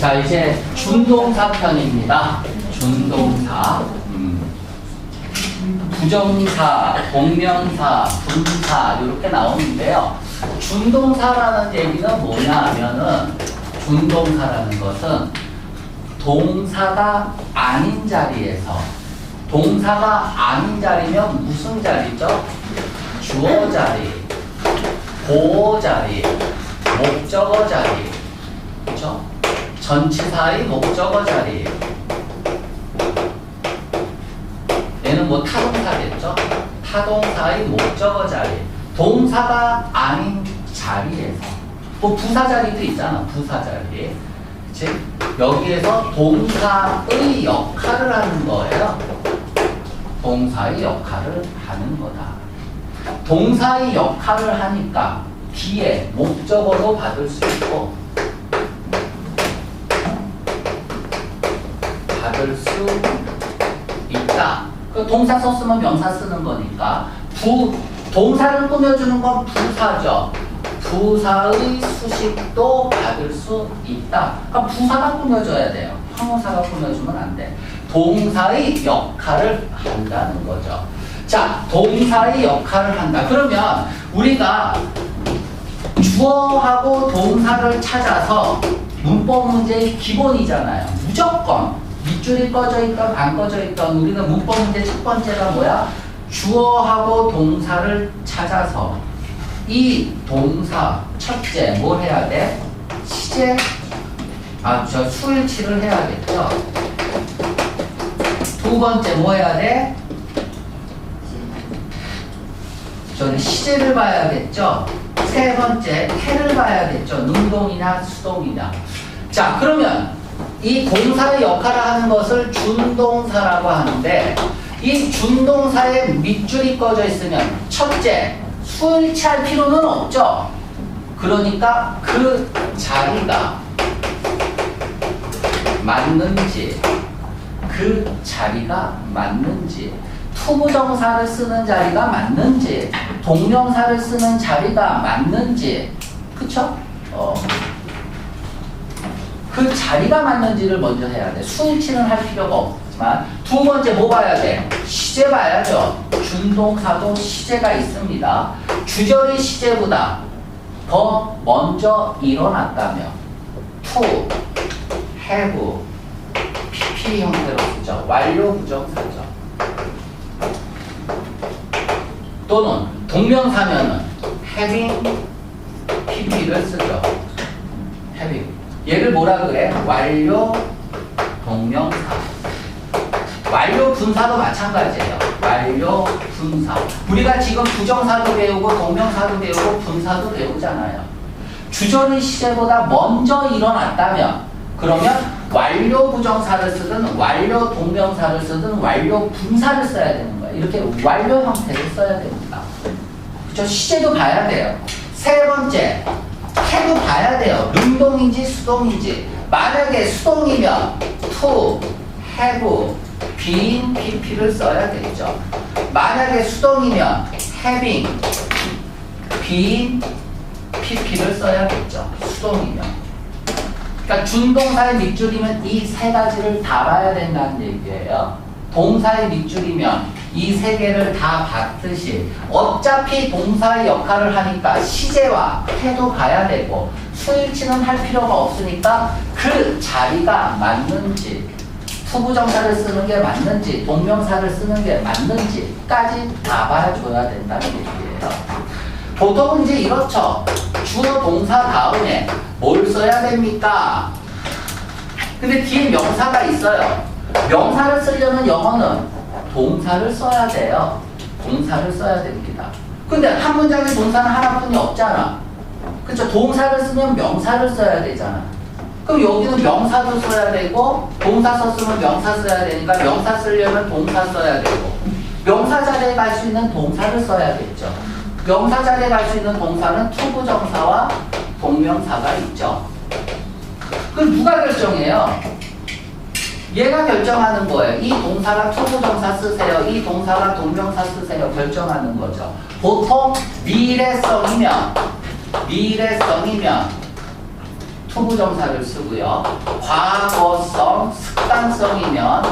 자, 이제 준동사 편입니다. 준동사. 음. 부정사, 동명사, 분사 이렇게 나오는데요. 준동사라는 얘기는 뭐냐 하면은 준동사라는 것은 동사가 아닌 자리에서 동사가 아닌 자리면 무슨 자리죠? 주어 자리, 보호 자리, 목적어 자리, 그렇죠? 전치사의 목적어 자리. 얘는 뭐 타동사겠죠? 타동사의 목적어 자리. 동사가 아닌 자리에서. 뭐 부사 자리도 있잖아. 부사 자리. 그치? 여기에서 동사의 역할을 하는 거예요. 동사의 역할을 하는 거다. 동사의 역할을 하니까 뒤에 목적어도 받을 수 있고 받을 수 있다. 그 동사 썼으면 명사 쓰는 거니까 부 동사를 꾸며주는 건 부사죠. 부사의 수식도 받을 수 있다. 그러니까 부사가 꾸며줘야 돼요. 형용사가 꾸며주면 안 돼. 동사의 역할을 한다는 거죠. 자, 동사의 역할을 한다. 그러면 우리가 주어하고 동사를 찾아서 문법 문제의 기본이잖아요. 무조건 밑줄이 꺼져 있던 안 꺼져 있던 우리는 문법 문제 첫 번째가 뭐야? 주어하고 동사를 찾아서 이 동사 첫째 뭘 해야 돼? 시제 아저 수일치를 해야겠죠. 두 번째 뭐 해야 돼? 저는 시제를 봐야겠죠. 세 번째 해를 봐야겠죠. 능동이나 수동이냐. 자 그러면 이 동사의 역할을 하는 것을 준동사라고 하는데 이 준동사에 밑줄이 꺼져 있으면 첫째 수일치할 필요는 없죠. 그러니까 그 자리가 맞는지 그 자리가 맞는지 투부정사를 쓰는 자리가 맞는지 동명사를 쓰는 자리가 맞는지 그쵸? 어. 그 자리가 맞는지를 먼저 해야 돼. 수일치는 할 필요가 없지만 두 번째 뭐 봐야 돼? 시제 봐야죠. 준동사도 시제가 있습니다. 주절이 시제보다 더 먼저 일어났다면 to, have, pp 형태로 쓰죠. 완료 부정사죠. 또는 동명사면은 having pp를 쓰죠. having. 얘를 뭐라 그래? 완료 동명사. 완료 분사도 마찬가지예요. 완료 분사. 우리가 지금 부정사도 배우고 동명사도 배우고 분사도 배우잖아요. 주절의 시제보다 먼저 일어났다면 그러면 완료 부정사를 쓰든 완료 동명사를 쓰든 완료 분사를 써야 되는 거예요. 이렇게 완료 형태를 써야 됩니다. 그렇죠? 시제도 봐야 돼요. 세 번째. 능동인지 수동인지. 만약에 수동이면 to, have, being, pp를 써야겠죠. 만약에 수동이면 having, being, pp를 써야겠죠. 수동이면. 그러니까 준동사의 밑줄이면 이 세 가지를 다 봐야 된다는 얘기예요. 동사의 밑줄이면 이 세 개를 다 봤듯이 어차피 동사의 역할을 하니까 시제와 해도 봐야 되고 수일치는 할 필요가 없으니까 그 자리가 맞는지 투부정사를 쓰는 게 맞는지 동명사를 쓰는 게 맞는지까지 다 봐줘야 된다는 얘기예요. 보통은 이제 이렇죠. 주어 동사 다음에 뭘 써야 됩니까? 근데 뒤에 명사가 있어요. 명사를 쓰려면 영어는 동사를 써야 돼요. 동사를 써야 됩니다. 근데 한 문장에 동사는 하나뿐이 없잖아. 그쵸? 동사를 쓰면 명사를 써야 되잖아. 그럼 여기는 명사도 써야 되고 동사 썼으면 명사 써야 되니까 명사 쓰려면 동사 써야 되고 명사 자리에 갈 수 있는 동사를 써야겠죠. 명사 자리에 갈 수 있는 동사는 투부정사와 동명사가 있죠. 그럼 누가 결정해요? 얘가 결정하는 거예요. 이 동사가 투부정사 쓰세요. 이 동사가 동명사 쓰세요. 결정하는 거죠. 보통 미래성이면 미래성이면 투부정사를 쓰고요. 과거성, 습관성이면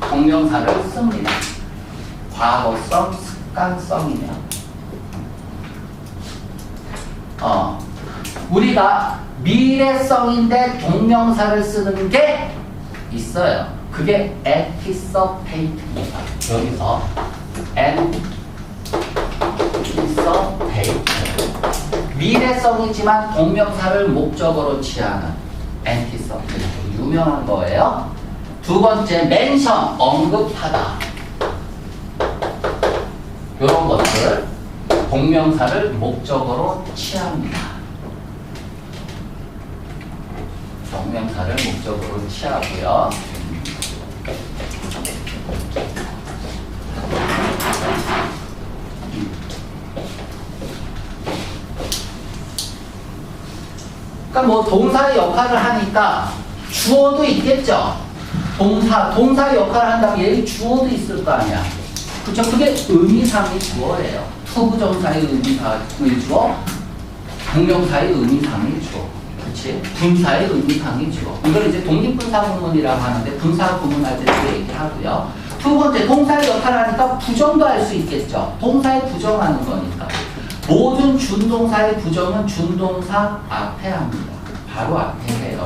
동명사를 씁니다. 과거성, 습관성이면. 어, 우리가 미래성인데 동명사를 쓰는 게 있어요. 그게 anticipat입니다. 여기서 anticipate 미래성이지만 동명사를 목적으로 취하는 anticipate 유명한 거예요. 두 번째 mention 언급하다. 이런 것들 동명사를 목적으로 취합니다. 동명사를 목적으로 취하고요. 그러니까 뭐 동사의 역할을 하니까 주어도 있겠죠. 동사 동사 역할을 한다면 얘 주어도 있을 거 아니야. 그렇죠? 그게 의미상의 주어예요. 투부정사의 의미상의 주어, 동명사의 의미상의 주어. 그렇지? 분사의 의미상의 주어. 이걸 이제 독립분사 구문이라고 하는데 분사 구문할 때도 얘기하고요. 두 번째 동사의 역할을 하니까 부정도 할 수 있겠죠. 동사의 부정하는 거니까. 모든 준동사의 부정은 준동사 앞에 합니다. 바로 앞에 해요.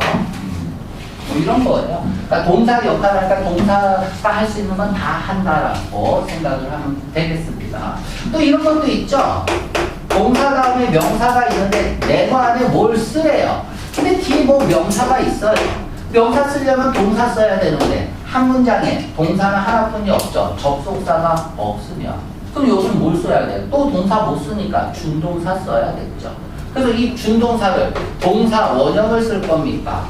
뭐 이런 거예요. 그러니까 동사 역할을 하니까 동사가 할 수 있는 건 다 한다라고 생각을 하면 되겠습니다. 또 이런 것도 있죠. 동사 다음에 명사가 있는데 내거 안에 뭘 쓰래요. 근데 뒤에 뭐 명사가 있어요. 명사 쓰려면 동사 써야 되는데 한 문장에 동사는 하나뿐이 없죠. 접속사가 없으면 그럼 여기는 뭘 써야 돼요? 또 동사 못 쓰니까 준동사 써야겠죠. 그래서 이 준동사를 동사 원형을 쓸 겁니까?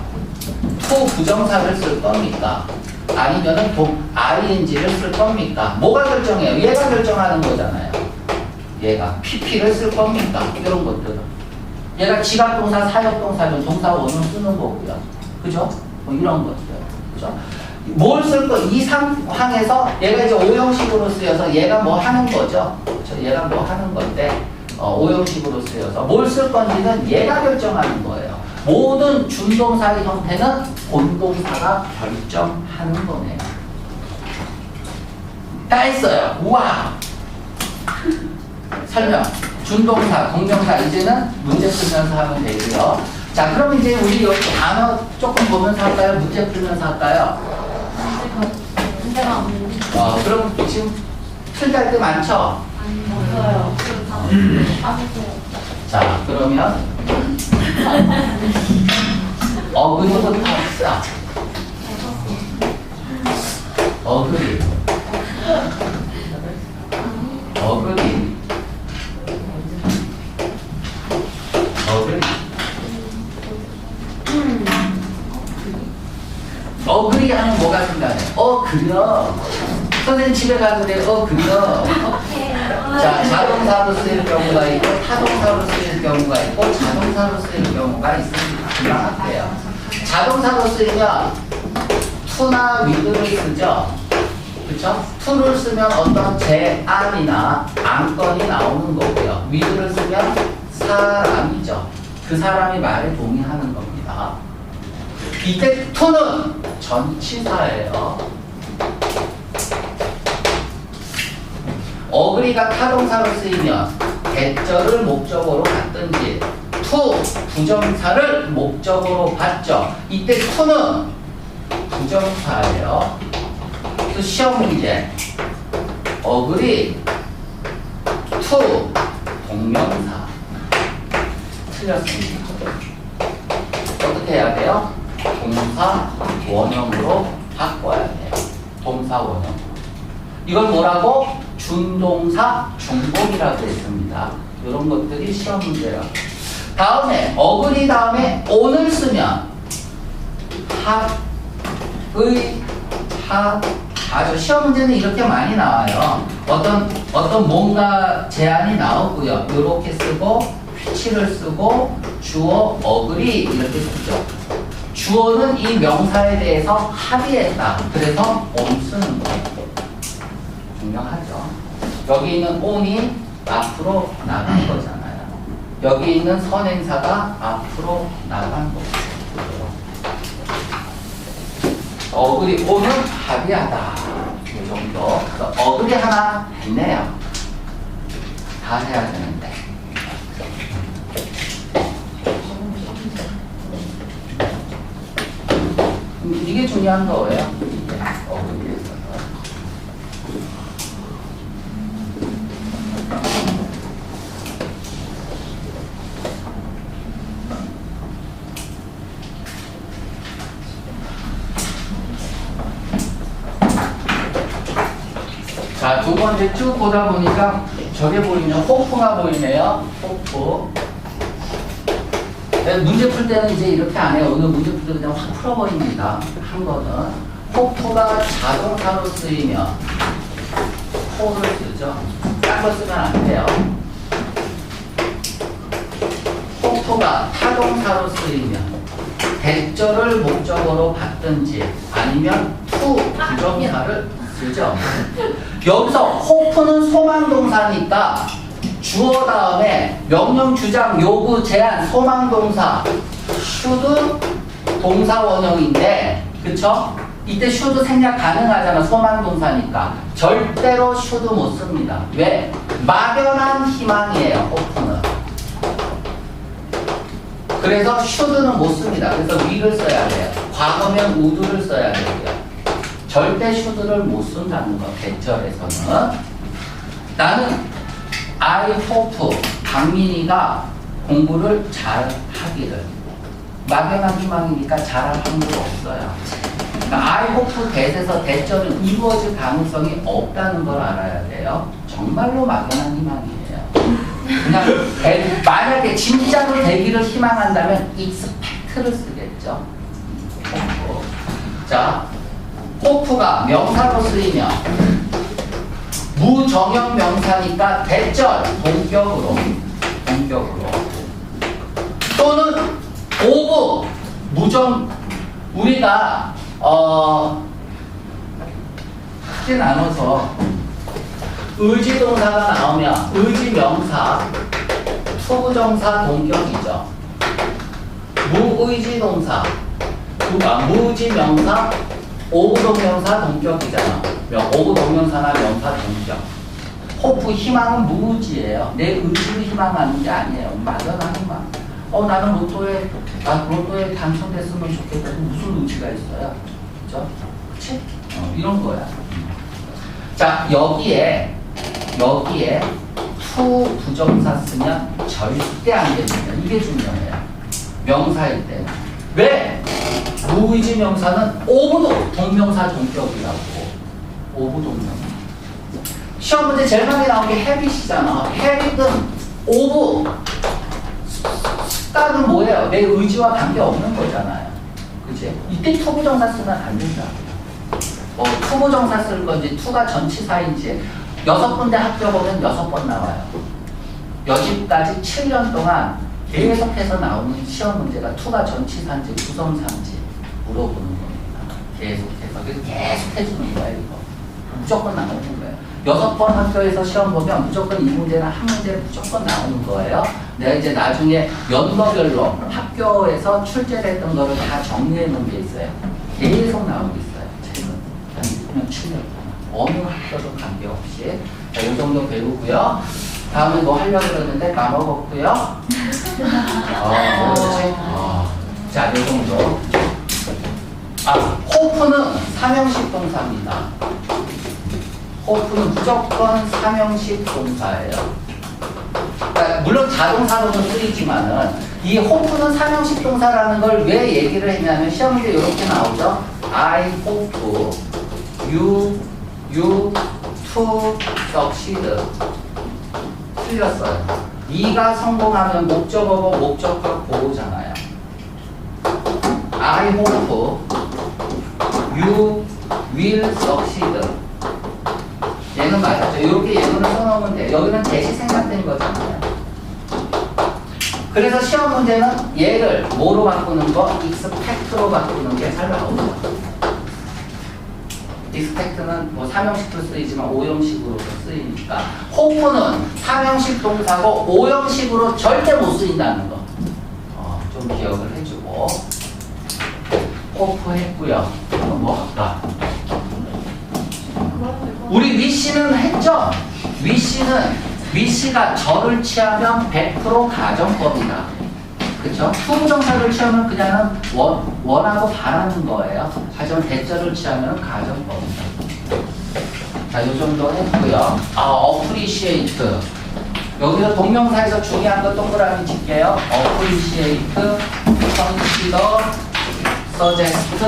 투 부정사를 쓸 겁니까? 아니면은 동, ing를 쓸 겁니까? 뭐가 결정해요? 얘가 결정하는 거잖아요. 얘가 pp를 쓸 겁니까? 이런 것들은. 얘가 지각동사, 사역동사면 동사 원형 쓰는 거고요. 그죠? 뭐 이런 것들. 그죠? 뭘 쓸 거, 이 상황에서 얘가 이제 오형식으로 쓰여서 얘가 뭐 하는 거죠. 그죠? 얘가 뭐 하는 건데, 어, 오형식으로 쓰여서 뭘 쓸 건지는 얘가 결정하는 거예요. 모든 준동사의 형태는 본동사가 결정하는 거네요. 다 했어요. 우와! 설명. 준동사, 동명사 이제는 문제 풀면서 하면 되고요. 자, 그럼 이제 우리 여기 단어 조금 보면서 할까요? 문제 풀면서 할까요? 문제가 없는데 어, 그럼 지금 틀갈때 많죠? 아니 없어요. 빠졌어요. 자, 그러면 어그리부터 합시다. 어그리. 그려. 선생님 집에 가는데, 어, 그려. 자, 자동사로 쓰일 경우가 있고 타동사로 쓰일 경우가 있고 자동사로 쓰일 경우가 있습니다. 그만할게요. 자동사로 쓰이면 to나 with를 쓰죠. 그쵸? to를 쓰면 어떤 제안이나 안건이 나오는 거고요. with를 쓰면 사람이죠. 그 사람이 말에 동의하는 겁니다. 이때 to는 전치사예요. 어그리가 타동사로 쓰이면 대절을 목적으로 받든지 투 부정사를 목적으로 받죠. 이때 투는 부정사예요. 또 시험 문제 어그리 투 동명사 틀렸습니다. 어떻게 해야 돼요? 동사 원형으로 바꿔야 돼요. 동사 원형. 이걸 뭐라고? 준동사 중복이라고 했습니다. 이런 것들이 시험 문제라. 다음에 어그리 다음에 오늘 쓰면 합의 하 아주 시험 문제는 이렇게 많이 나와요. 어떤 어떤 뭔가 제안이 나오고요. 이렇게 쓰고 휘치를 쓰고 주어 어그리 이렇게 쓰죠. 주어는 이 명사에 대해서 합의했다. 그래서 엄쓰는 거예요. 중요하죠. 여기 있는 on이 앞으로 나간 거잖아요. 여기 있는 선행사가 앞으로 나간 거죠. 어그리 on은 합의하다. 이 정도. 어그리 하나 했네요. 다 해야 되는 이게 중요한 거예요. 자, 두 번째 쭉 보다 보니까 저게 보이네요. 호프가 보이네요. 호프. 네, 문제 풀 때는 이제 이렇게 안 해요. 오늘 문제 풀 때 그냥 확 풀어버립니다. 한 거는 호프가 자동사로 쓰이면 호를 쓰죠. 딴 거 쓰면 안 돼요. 호프가 타동사로 쓰이면 대절을 목적으로 받든지 아니면 투 부정사를 쓰죠. 여기서 호프는 소망동사니까 주어 다음에 명령, 주장, 요구, 제한, 소망 동사 should 동사 원형인데 그쵸? 이때 should 생략 가능하잖아 소망 동사니까. 절대로 should 못 씁니다. 왜? 막연한 희망이에요 호프는 그래서 should는 못 씁니다. 그래서 will을 써야 돼요. 과거면 would를 써야 되고요. 절대 should를 못 쓴다는 거 대절에서는. 나는 I hope 강민이가 공부를 잘 하기를 막연한 희망이니까 잘할 확률이 없어요. 그러니까 I hope 대에서 대절은 이루어질 가능성이 없다는 걸 알아야 돼요. 정말로 막연한 희망이에요. 그냥 대- 만약에 진짜로 되기를 희망한다면 expect를 쓰겠죠. hope. 자, hope가 명사로 쓰이면 무정형 명사니까 대절 동격으로. 동격으로. 또는 오브 무정. 우리가 어 크게 나눠서 의지 동사가 나오면 의지 명사 투부정사 동격이죠. 무의지 동사. 아, 무의지 명사 오브 동명사 동격이잖아. 명- 오브 동명사나 명사 동격. 호프 희망은 무의지예요. 내 의지를 희망하는 게 아니에요. 막연한 희망. 어 나는 로또에 나 로또에 당첨됐으면 좋겠다. 무슨 의지가 있어요? 그죠? 그치? 어, 이런 거야. 자 여기에 여기에 투 부정사 쓰면 절대 안 됩니다. 이게 중요해요. 명사일 때. 왜? 무의지 명사는 오브도 동명사 동격이라고. 오브 동명사. 시험 문제 제일 많이 나온 게 헤빗이잖아. 헤빗은 오브. 습관은 뭐예요? 내 의지와 관계 없는 거잖아요. 그지? 이때 투부정사 쓰면 안 된다. 뭐 투부정사 쓸 건지 투가 전치사인지 여섯 군데 보면 여섯 번 나와요. 여기까지 7년 동안 계속해서 나오는 시험 문제가 투가 전치사인지 부정사인지 물어보는 겁니다. 계속해서. 그래서 계속 해주는 거예요, 이거. 무조건 나오는 거예요. 여섯 번 학교에서 시험 보면 무조건 이 문제는 한 문제는 무조건 나오는 거예요. 내가 이제 나중에 연도별로 학교에서 출제됐던 거를 다 정리해 놓은 게 있어요. 계속 나오고 있어요. 최근 한 6년, 7년 동안. 어느 학교도 관계없이. 자, 이 정도 배우고요. 다음에 뭐 하려고 그러는데 까먹었고요. 어, 뭐였지? 어. 자, 이 정도. 아, 호프는 삼형식 동사입니다. 호프는 무조건 삼형식 동사예요. 그러니까 물론 자동사로도 쓰이지만은 이 호프는 삼형식 동사라는 걸 왜 얘기를 했냐면 시험 문제 이렇게 나오죠. I hope you you to succeed. 틀렸어요. 이가 성공하면 목적어고 목적과 보호잖아요. I hope you will succeed. 얘는 맞았죠. 이렇게 예문을 써놓으면 돼. 여기는 대시 생략된 거잖아요. 그래서 시험 문제는 얘를 뭐로 바꾸는 거? expect로 바꾸는 게 잘 나오죠. expect는 뭐 삼형식도 쓰이지만 오형식으로도 쓰이니까 hope는 삼형식 동사고 오형식으로 절대 못 쓰인다는 거. 어, 좀 기억을 해주고 오프 했고요. 그럼 뭐 할까? 우리 위씨는 했죠? 위씨는 위씨가 저를 취하면 100% 가정법이다. 그쵸? 투부정사를 취하면 그냥은 원, 원하고 바라는 거예요. 하지만 대절을 취하면 가정법이다. 자, 요 정도 했고요. 아, appreciate. 여기서 동명사에서 중요한 거 동그라미 칠게요. appreciate, consider, suggest,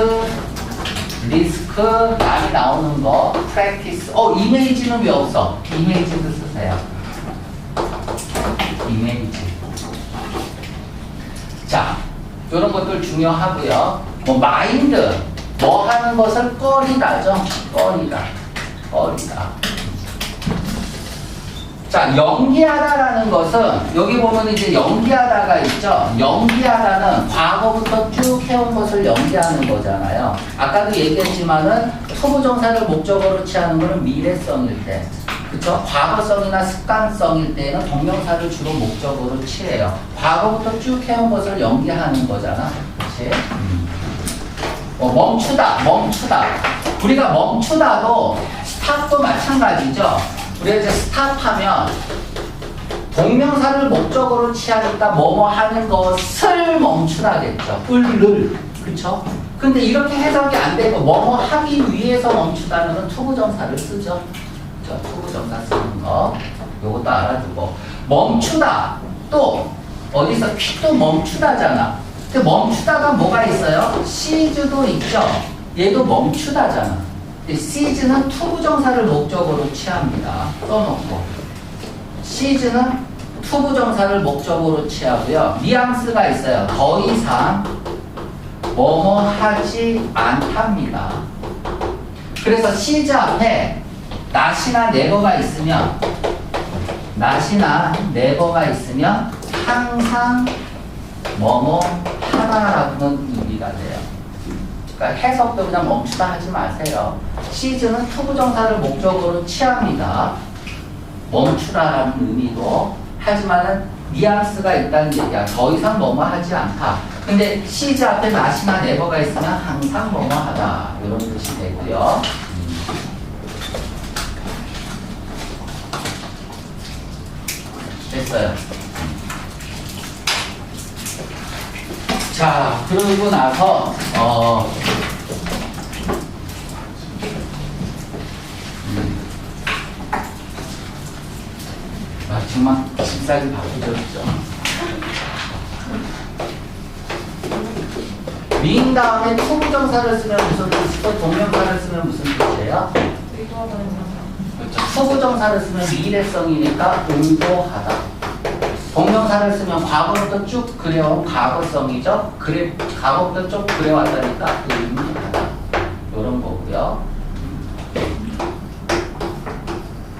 리스크 많이 나오는 거 practice. 어 이메이지는 왜 없어? 이메이지도 쓰세요. 이메이지. 자 이런 것들 중요하고요. 뭐 마인드 뭐 하는 것을 꺼리다죠. 꺼리다. 꺼리다 자, 연기하다라는 것은 여기 보면 이제 연기하다가 있죠. 연기하다는 과거부터 쭉 해온 것을 연기하는 거잖아요. 아까도 얘기했지만은 투부정사를 목적으로 취하는 것은 미래성일 때. 그쵸? 과거성이나 습관성일 때는 동명사를 주로 목적으로 취해요. 과거부터 쭉 해온 것을 연기하는 거잖아. 그치? 음. 어, 멈추다, 멈추다. 우리가 멈추다도 스탑도 마찬가지죠. 우리가 이제 스탑하면 동명사를 목적으로 취하니까 뭐뭐 하는 것을 멈추다겠죠. 을을. 그쵸? 근데 이렇게 해석이 안 되고 뭐뭐 하기 위해서 멈추다는 건 투부정사를 쓰죠. 저 투부정사 쓰는 거. 요것도 알아두고. 멈추다. 또 어디서 퀴도 멈추다잖아. 근데 멈추다가 뭐가 있어요? 시즈도 있죠. 얘도 멈추다잖아. 시즈는 투부정사를 목적으로 취합니다. 써놓고. 시즈는 투부정사를 목적으로 취하고요. 뉘앙스가 있어요. 더 이상 뭐뭐 하지 않답니다. 그래서 시즈 앞에 not이나 never가 있으면 not이나 never가 있으면 항상 뭐뭐 하다라는 의미가 돼요. 그러니까 해석도 그냥 멈추다 하지 마세요. 시즈는 투부정사를 목적으로 취합니다. 멈추다라는 의미도 하지만은 뉘앙스가 있다는 얘기야. 더 이상 뭐뭐 하지 않다. 근데 시즈 앞에 not이나 never가 있으면 항상 뭐뭐 하다. 이런 뜻이 되고요. 음. 됐어요. 자, 그러고 나서, 어, 음. 아, 정말 집사기 바쁘셨죠. 미인 다음에 투부정사를 쓰면 무슨 뜻이고 동명사를 쓰면 무슨 뜻이에요? 투부정사를 쓰면 미래성이니까 의도하다. 공명사를 쓰면 과거부터 쭉 그려온 과거성이죠. 그래, 과거부터 쭉 그려왔다니까 그 의미가 이런 거고요.